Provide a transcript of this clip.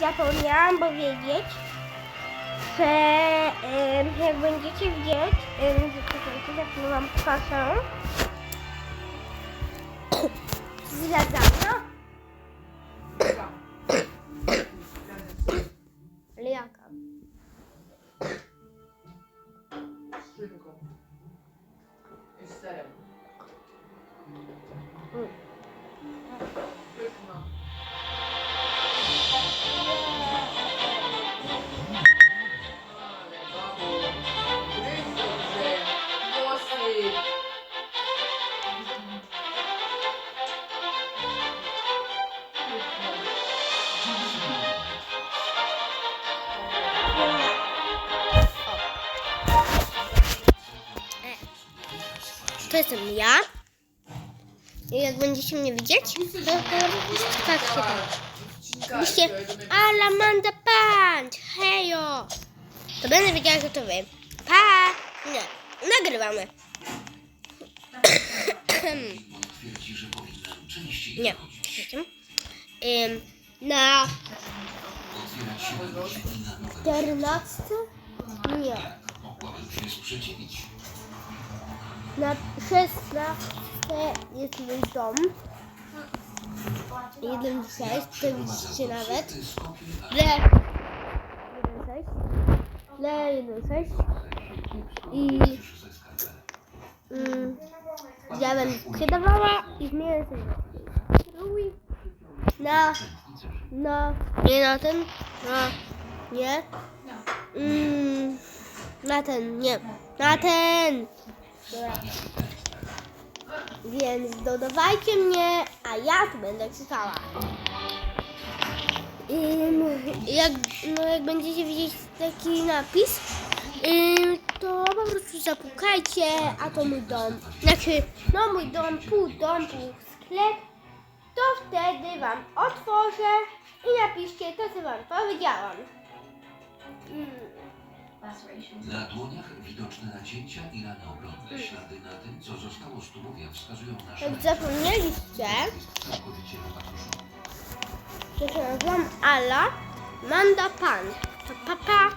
Zapomniałam powiedzieć, że em, jak będziecie widzieć, em, zaczekajcie, tak wam pokażę. Z To jestem ja. I jak będziecie mnie widzieć, to tak się tam. Myślcie, Alamanda Punch, hejo. To będę wiedziała, że to wy. Pa! Nie, nagrywamy. Nie, chodzić. Na Otwierać się na ludzi i na nowe 14? Nie. Na 16 jest mój dom. 1,6, to widzicie nawet. Ty skopiuj, a Le 1,6. Le 1,6. I mm, ja będę sprzedawała i zmienię sobie na, na, nie na ten, na, nie, mm, na ten, nie, na ten. Dobra. Więc dodawajcie mnie, a ja tu będę. Ym, jak, no jak będziecie widzieć taki napis, to po prostu zapukajcie, a to mój dom. Znaczy, no mój dom, pół dom, pół sklep. To wtedy wam otworzę i napiszcie to, co wam powiedziałam. Mm. Na dłoniach widoczne nacięcia i rany obronne. Ślady na tym, co zostało z tułowia wskazują na Jak zapomnieliście, całkowicie to się nazywam Ala Manda Pan. To papa.